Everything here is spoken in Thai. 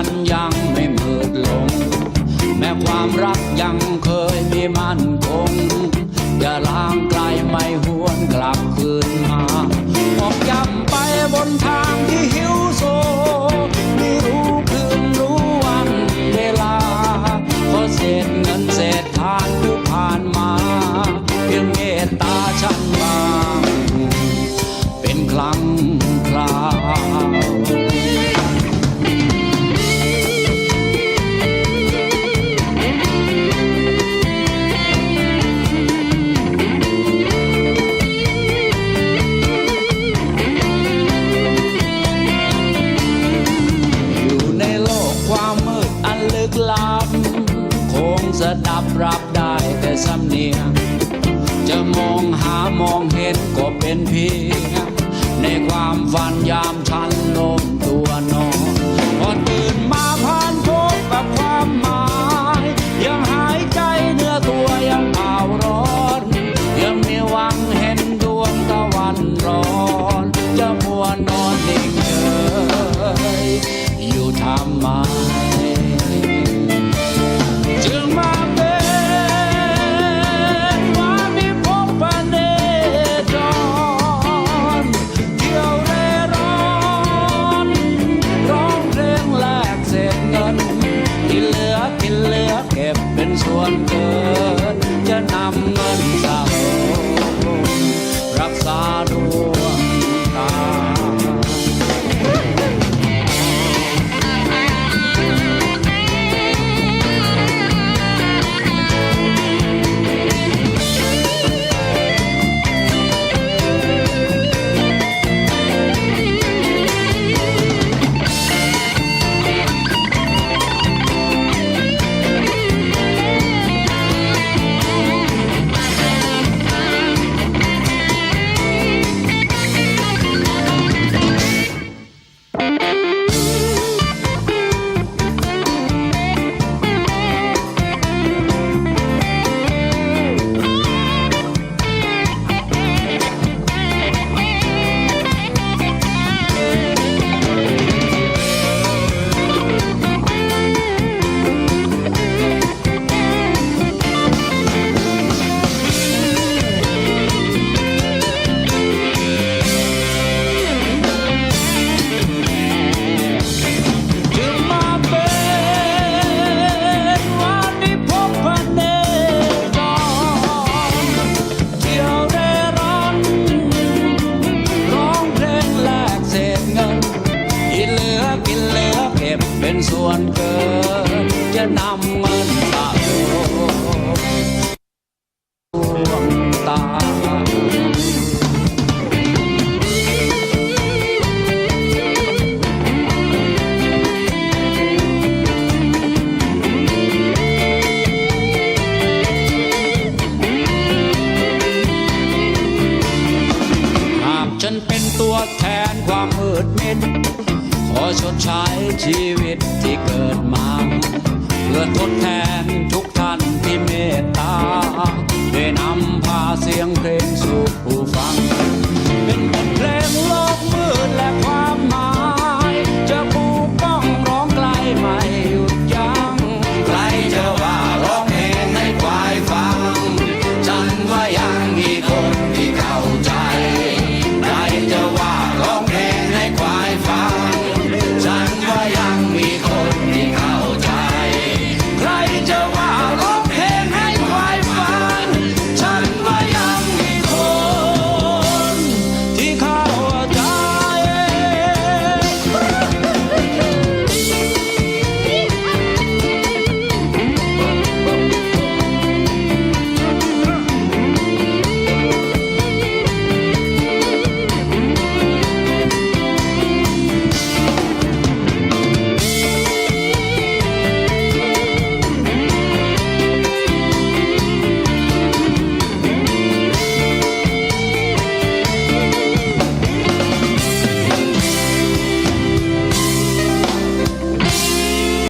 ันยังไม่มืดลง แม้ความรักยังเคยมีมั่นคง อย่าล้างไกลไม่หวนกลับคืนมาออกย้ำไปบนทางที่หิวโซไม่รู้คืนรู้วันเวลาเพราะเศษเงินเสด็จทานผู้ผ่านมาเพียงเมตตาฉันบางเป็นครั้ง งสะดับรับได้แต่สำเนียง จะมองหามองเห็นก็เป็นเพียงในความฝันยามฉันโล ชวนเธอจะนำ ส่วนเกินจะนำมา ชดใช้ชีวิตที่เกิดมาเพื่อทดแทนทุกท่านที่เมตตาได้นำพาเสียงเพลงสู่ผู้